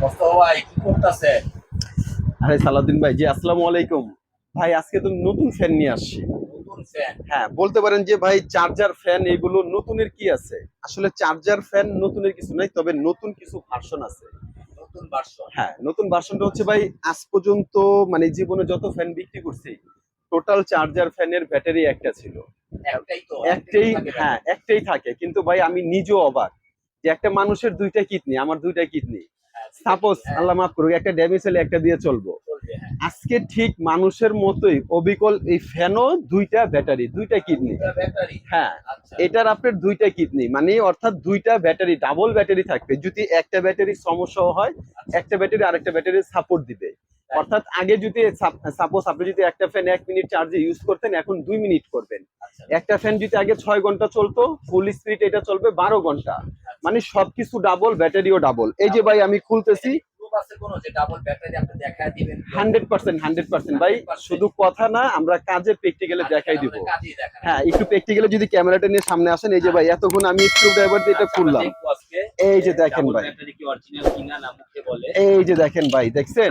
মোস্তফা ভাই কি করতেছে? আরে সালাউদ্দিন ভাই জি আসসালামু আলাইকুম। ভাই আজকে তো নতুন ফ্যান নিয়ে আসছি। হ্যাঁ বলতে পারেন যে ভাই চার্জার ফ্যান এগুলো নতুনের কি আছে? আসলে চার্জার ফ্যান নতুনের কিছু নাই তবে নতুন কিছু ভার্সন আছে। নতুন ভার্সন হ্যাঁ নতুন ভার্সনটা হচ্ছে ভাই আজ পর্যন্ত মানে জীবনে যত ফ্যান বিক্রি করছি টোটাল চার্জার ফ্যানের ব্যাটারি একটা ছিল। একটাই হ্যাঁ একটাই থাকে। কিন্তু ভাই আমি নিজেও অবাক। যে একটা মানুষের দুইটা কিডনি আমার দুইটা কিডনি। সাপোজ হ্যাঁ, আল্লাহ মাফ করুক একটা ড্যামেজ হলে একটা দিয়ে চলবো। হ্যাঁ। আজকে ঠিক মানুষের মতোই অবিকল এই ফ্যানও দুইটা ব্যাটারি দুইটা কিডনি। হ্যাঁ আচ্ছা। এটার আপনার দুইটা কিডনি মানে অর্থাৎ দুইটা ব্যাটারি ডাবল ব্যাটারি থাকবে। যদি একটা ব্যাটারি সমস্যা হয় একটা ব্যাটারি আরেকটা ব্যাটারি সাপোর্ট দিবে। অর্থাৎ আগে যদি সাপোজ আপনি যদি একটা ফ্যান এক মিনিট চার্জে ইউজ করতেন এখন দুই মিনিট করবেন। আচ্ছা। একটা ফ্যান যদি আগে ছয় ঘণ্টা চলতো ফুল স্পিড এটা চলবে বারো ঘণ্টা। মানে সবকিছু ডাবল ব্যাটারিও ডাবল এই যে ভাই আমি খুলতেছি। হান্ড্রেড পার্সেন্ট হান্ড্রেড পার্সেন্ট ভাই শুধু কথা না আমরা কাজে প্র্যাকটিক্যালে দেখাই দিব। হ্যাঁ একটু প্র্যাকটিক্যালে যদি ক্যামেরাটা নিয়ে সামনে আসেন এই যে ভাই এতক্ষণ আমি স্ক্রু ড্রাইভার দিয়ে এটা খুললাম। এই যে দেখেন ভাই। এই যে দেখেন ভাই দেখছেন?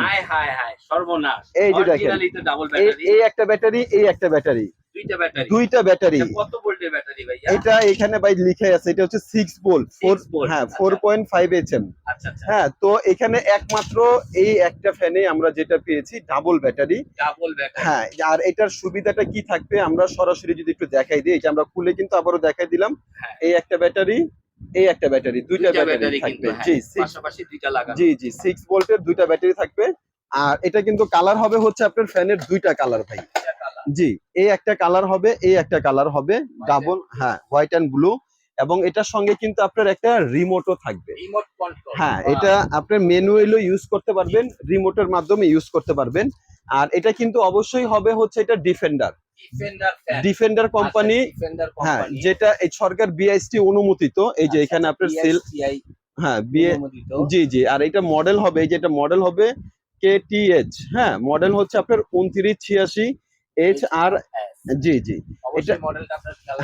এই যে দেখেন। এই একটা ব্যাটারি এই একটা ব্যাটারি দুইটা ব্যাটারি দুইটা ব্যাটারি কত এটা এখানে ভাই লিখে আছে এটা হচ্ছে সিক্স ভোল্ট ফোর হ্যাঁ। Four point five H M হ্যাঁ তো এখানে একমাত্র এই একটা ফ্যানে আমরা যেটা পেয়েছি ডাবল ব্যাটারি ডাবল হ্যাঁ আর এটার সুবিধাটা কি থাকবে আমরা সরাসরি যদি একটু দেখাই দিই এটা আমরা খুলে কিন্তু আবারও দেখাই দিলাম হ্যাঁ। এই একটা ব্যাটারি এই একটা ব্যাটারি দুইটা ব্যাটারি থাকবে। হ্যাঁ, জি পাশাপাশি দুইটা লাগানো। জি জি সিক্স ভোল্টের দুইটা ব্যাটারি থাকবে আর এটা কিন্তু কালার হবে হচ্ছে আপনার ফ্যানের দুইটা কালার ভাই। জি এই একটা কালার হবে এই একটা কালার হবে ডাবল হ্যাঁ হোয়াইট অ্যান্ড ব্লু এবং এটার সঙ্গে কিন্তু আপনার একটা রিমোটও থাকবে। হ্যাঁ এটা আপনার ম্যানুয়ালও ইউজ করতে পারবেন রিমোটের মাধ্যমে ইউজ করতে পারবেন। আর এটা কিন্তু অবশ্যই হবে হচ্ছে এটা ডিফেন্ডার ডিফেন্ডার কোম্পানি হ্যাঁ যেটা এই সরকার বিআইএসটি অনুমোদিত এই যে এখানে আপনার সেল হ্যাঁ বিএ জি জি আর এটা মডেল হবে এই যে এটা মডেল হবে কেটিএইচ হ্যাঁ মডেল হচ্ছে আপনার উনত্রিশ ছিয়াশি এইচ আর জি জি। এটা মডেলটা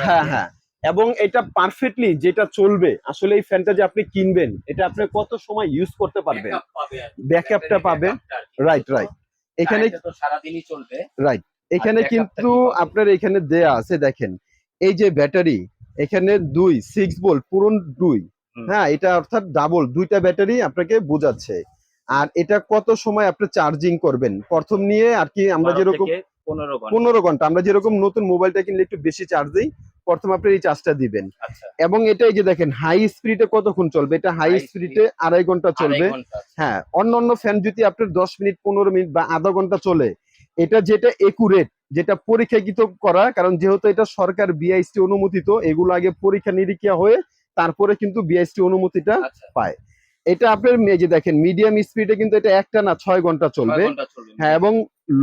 হ্যাঁ হ্যাঁ। এবং এটা পারফেক্টলি যেটা চলবে আসলে এই ফ্যানটা যে আপনি কিনবেন এটা আপনি কত সময় ইউজ করতে পারবেন। ব্যাকআপটা Battery পাবে backup টা আর রাইট রাইট এখানে তো সারাদিনই চলবে। রাইট এখানে কিন্তু আপনার এখানে দেয়া আছে দেখেন। এই যে ব্যাটারি এখানে দুই সিক্স ভোল্ট পুরন দুই। হ্যাঁ এটা অর্থাৎ ডাবল দুইটা ব্যাটারি আপনাকে বোঝাচ্ছে। আর এটা কত সময় আপনি চার্জিং করবেন? প্রথম নিয়ে আর কি আমরা যেরকম থেকে 15 ঘণ্টা পনেরো ঘণ্টা। আমরা যেরকম নতুন মোবাইলটা কিনলে একটু বেশি চার্জ দিই প্রথম আপনি এই চার্জটা দিবেন। আচ্ছা। এবং এটা এই যে দেখেন হাই স্পিডে কতক্ষণ চলবে? এটা হাই স্পিডে আড়াই ঘণ্টা চলবে। হ্যাঁ অন্য অন্য ফ্যান যদি আপনার দশ মিনিট পনেরো মিনিট বা আধা ঘণ্টা চলে এটা যেটা একুরেট যেটা পরীক্ষাকৃত করা কারণ যেহেতু এটা সরকার বিআইএসটি অনুমোদিত এগুলো আগে পরীক্ষা নিরীক্ষা হয়ে তারপরে কিন্তু বিআইএসটি অনুমতিটা আচ্ছা। পায়। এটা আপনার যে দেখেন মিডিয়াম স্পিডে কিন্তু এটা একটা না ছয় ঘণ্টা চলবে। হ্যাঁ এবং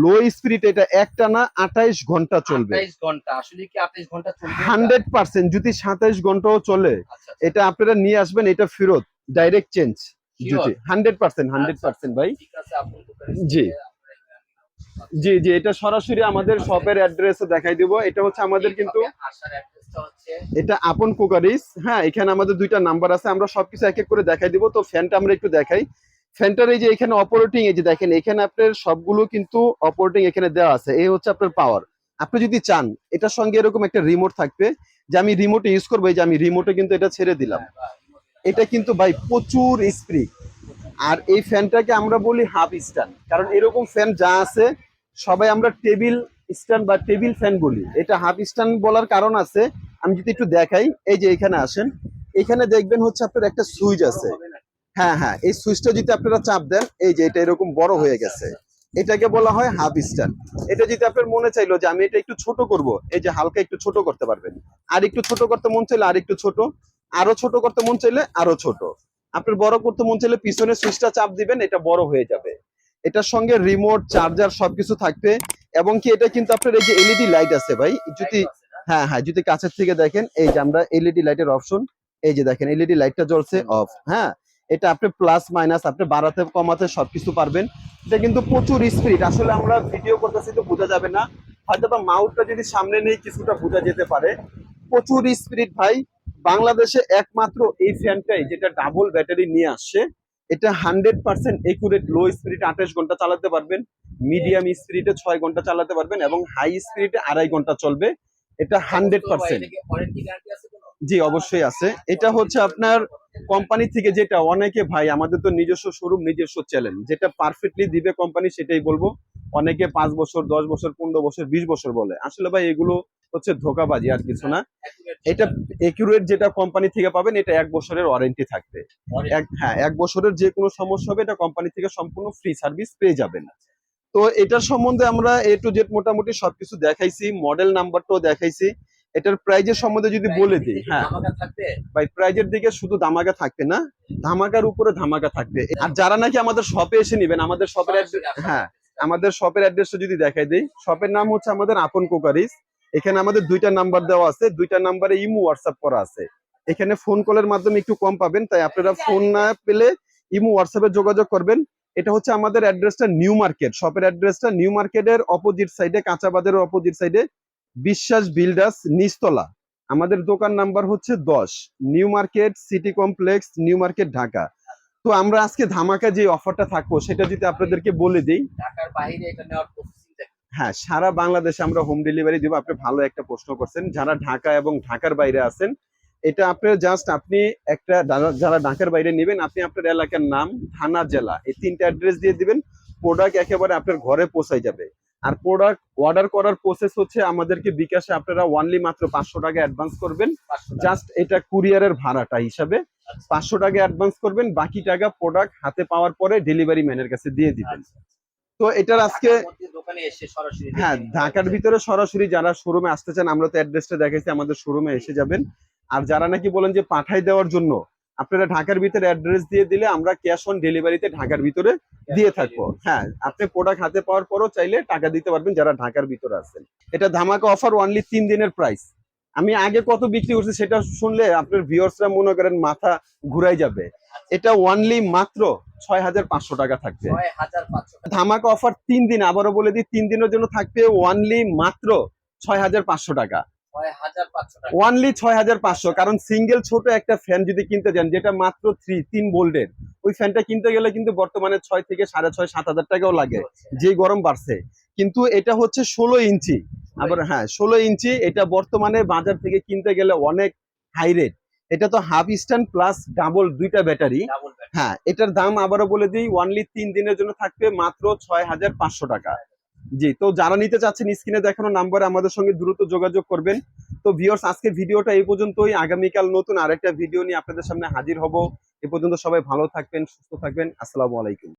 লো স্পিড এটা একটা না আঠাইশ ঘণ্টা চলবে। 28 ঘণ্টা আসলে কি 28 ঘণ্টা চলবে? হান্ড্রেড পার্সেন্ট যদি সাতাইশ ঘন্টাও চলে আচ্ছা এটা আপনারা নিয়ে আসবেন এটা ফেরত direct change. Hundred percent hundred percent ভাই। জি। জি জি এটা সরাসরি আমাদের শপের অ্যাড্রেসও দেখাই দিব। এটা হচ্ছে আমাদের কিন্তু এটা আপন কুকারিস। হ্যাঁ এখানে আমাদের দুইটা নাম্বার আছে আমরা সবকিছু এক এক করে দেখাই দিব। তো ফ্যানটা আমরা একটু দেখাই। ফ্যানটার এই যে এখানে অপারেটিং এই যে দেখেন এখানে আপনার সবগুলো কিন্তু অপারেটিং এখানে দেওয়া আছে। এই হচ্ছে আপনার পাওয়ার আপনি যদি চান এটার সঙ্গে এরকম একটা রিমোট থাকবে যে আমি রিমোটে ইউজ করব এই যে আমি রিমোটে কিন্তু এটা ছেড়ে দিলাম। এটা কিন্তু ভাই প্রচুর স্প্রিট আর এই ফ্যানটাকে আমরা বলি হাফ স্ট্যান্ড কারণ এরকম ফ্যান যা আছে সবাই আমরা টেবিল স্ট্যান্ড বা টেবিল ফ্যান বলি। এটা হাফ স্ট্যান্ড বলার কারণ আছে। আমি যদি একটু দেখাই, এই যে এখানে আসেন, এখানে দেখবেন হচ্ছে আপনার একটা সুইচ আছে। হ্যাঁ হ্যাঁ এই সুইচটা যদি আপনারা চাপ দেন, এই যে এটা এরকম বড় হয়ে গেছে। এটাকে বলা হয় হাফ স্ট্যান্ড। এটা যদি আপনার মনে চাইলো যে আমি এটা একটু ছোট করব, এই যে হালকা একটু ছোট করতে পারবেন। আর একটু ছোট করতে মন চাইলে আর একটু ছোট, আরও ছোট করতে মন চাইলে আরও ছোট। আপনার বড় করতে মন চাইলে পিছনে সুইচটা চাপ দিবেন, এটা বড় হয়ে যাবে। এটার সঙ্গে রিমোট চার্জার সবকিছু থাকবে। এবং কি এটা কিন্তু আপনার এই যে এলইডি লাইট আছে ভাই? যদি হ্যাঁ হ্যাঁ যদি কাছের থেকে দেখেন এই যে আমরা এলইডি লাইটের অপশন এই যে দেখেন এলইডি লাইটটা জ্বলছে অফ হ্যাঁ? এটা আপনি প্লাস মাইনাস আপনি বাড়াতে কমাতে সবকিছু পারবেন। এটা কিন্তু প্রচুর স্পিড আসলে আমরা ভিডিও করতেছি তো বোঝা যাবে না। হয়তো বা মাউথটা যদি সামনে নেই কিছুটা বোঝা যেতে পারে। প্রচুর স্পিড ভাই বাংলাদেশে একমাত্র এই ফ্যানটাই যেটা ডাবল ব্যাটারি নিয়ে আসছে। এটা হান্ড্রেড পার্সেন্ট একুরেট লো স্পিডে আঠাশ ঘণ্টা চালাতে পারবেন মিডিয়াম স্পিডে ছয় ঘণ্টা চালাতে পারবেন এবং হাই স্পিডে আড়াই ঘণ্টা চলবে। এটা হান্ড্রেড পার্সেন্ট। জি অবশ্যই আছে। এটা হচ্ছে আপনার কোম্পানি থেকে যেটা অনেকে ভাই আমাদের তো নিজস্ব শোরুম নিজস্ব চ্যালেঞ্জ যেটা পারফেক্টলি দিবে কোম্পানি সেটাই বলব। অনেকে পাঁচ বছর দশ বছর পনেরো বছর বিশ বছর বলে। আসলে ভাই এগুলো হচ্ছে ধোকাবাজি আর কিছু না। এটা একুরেট যেটা কোম্পানি থেকে পাবেন এটা এক বছরের ওয়ারেন্টি থাকবে। হ্যাঁ এক বছরের যে কোনো সমস্যা হবে এটা কোম্পানি থেকে সম্পূর্ণ ফ্রি সার্ভিস পেয়ে যাবেন। তো এটার সম্বন্ধে আমরা এ টু জেড মোটামুটি সবকিছু দেখাইছি মডেল নাম্বারটাও দেখাইছি। এটার প্রাইজের সম্বন্ধে যদি বলে দিই হ্যাঁ। ভাই প্রাইজের দিকে শুধু ধামাকা থাকবে না ধামাকার উপরে ধামাকা থাকবে। আর যারা নাকি আমাদের শপে এসে নেবেন আমাদের শপের হ্যাঁ আমাদের শপের অ্যাড্রেসটা যদি দেখাই দেই শপের নাম হচ্ছে আমাদের আপন কোকারিস। এখানে আমাদের দুইটা নাম্বার দেওয়া আছে দুইটা নাম্বারে ইমো হোয়াটসঅ্যাপ করা আছে। এখানে ফোন কলের মাধ্যমে একটু কম পাবেন তাই আপনারা ফোন না পেলে ইমো হোয়াটসঅ্যাপে যোগাযোগ করবেন। এটা হচ্ছে আমাদের অ্যাড্রেসটা নিউ মার্কেট শপের অ্যাড্রেসটা নিউ মার্কেটের অপোজিট সাইডে কাঁচা বাজারের অপোজিট সাইডে বিশ্বাস বিল্ডার্স নিচতলা। আমাদের দোকান নাম্বার হচ্ছে দশ New Market City Complex New Market Dhaka. তো আমরা আজকে ধামাকা যে অফারটা থাকব সেটা যদি আপনাদেরকে বলে দিই। ঢাকার বাইরে এটা নেওয়ার হ্যাঁ সারা বাংলাদেশে আমরা হোম ডেলিভারি দিব। আপনি ভালো একটা প্রশ্ন করছেন। যারা ঢাকা এবং ঢাকার বাইরে আছেন এটা আপনার জাস্ট আপনি একটা যারা- যারা ঢাকার বাইরে নেবেন আপনি আপনার এলাকার নাম থানা জেলা এই তিনটা অ্যাড্রেস দিয়ে দিবেন। প্রোডাক্ট একেবারে আপনার ঘরে পৌঁছাই যাবে। আর প্রোডাক্ট অর্ডার করার প্রসেস হচ্ছে আমাদেরকে বিকাশে আপনারা ওয়ানলি মাত্র পাঁচশো টাকা অ্যাডভান্স করবেন। জাস্ট এটা কুরিয়ারের ভাড়াটা হিসাবে। পাঁচশো টাকা অ্যাডভান্স করবেন বাকি টাকা প্রোডাক্ট হাতে পাওয়ার পরে ডেলিভারি ম্যানের কাছে দিয়ে দিবেন। তো এটার আজকে হ্যাঁ ঢাকার ভিতরে সরাসরি যারা শোরুমে আসতে চান আমরা তো অ্যাড্রেসটা দেখাইছি আমাদের শোরুমে এসে যাবেন। আর যারা নাকি বলেন যে পাঠাই দেওয়ার জন্য আপনারা ঢাকার ভিতরে অ্যাড্রেস দিয়ে দিলে আমরা ক্যাশ অন ডেলিভারিতে ঢাকার ভিতরে দিয়ে থাকব। হ্যাঁ আপনি প্রোডাক্ট হাতে পাওয়ার পরও চাইলে টাকা দিতে পারবেন যারা ঢাকার ভিতরে আছেন। এটা ধামাকা অফার অনলি তিন দিনের প্রাইস আমি আগে কত বিক্রি করছি সেটা শুনলে আপনার ভিউয়ার্সরা মনে করেন মাথা ঘুরাই যাবে। এটা ওয়ানলি মাত্র ছয় হাজার পাঁচশো টাকা থাকবে। ধামাকা অফার তিন দিন আবারও বলে দিই তিন দিনের জন্য থাকবে ওয়ানলি মাত্র ছয় হাজার পাঁচশো টাকা। ছয় হাজার পাঁচশো টাকা। ওয়ানলি ছয় হাজার পাঁচশো কারণ সিঙ্গেল ছোট একটা ফ্যান যদি কিনতে যান যেটা মাত্র থ্রি তিন বোল্ডের ওই ফ্যানটা কিনতে গেলে কিন্তু বর্তমানে ছয় থেকে সাড়ে ছয় সাত হাজার টাকাও লাগে যে গরম বাড়ছে। কিন্তু এটা হচ্ছে ষোলো ইঞ্চি। আবার হ্যাঁ ষোলো ইঞ্চি এটা বর্তমানে বাজার থেকে কিনতে গেলে অনেক হাই রেট এটা তো হাফ স্ট্যান্ড প্লাস ডাবল দুইটা ব্যাটারি হ্যাঁ এটার দাম আবারও বলে দিই ওয়ানলি তিন দিনের জন্য থাকবে মাত্র ছয় হাজার পাঁচশো টাকা। জি তো যারা নিতে চাচ্ছেন স্ক্রিনে দেখানো নাম্বারে আমাদের সঙ্গে দ্রুত যোগাযোগ করবেন। তো ভিউয়ার্স আজকে ভিডিওটা এই পর্যন্তই। আগামীকাল নতুন আরেকটা ভিডিও নিয়ে আপনাদের সামনে হাজির হব। এ পর্যন্ত সবাই ভালো থাকবেন সুস্থ থাকবেন। আসসালামু আলাইকুম।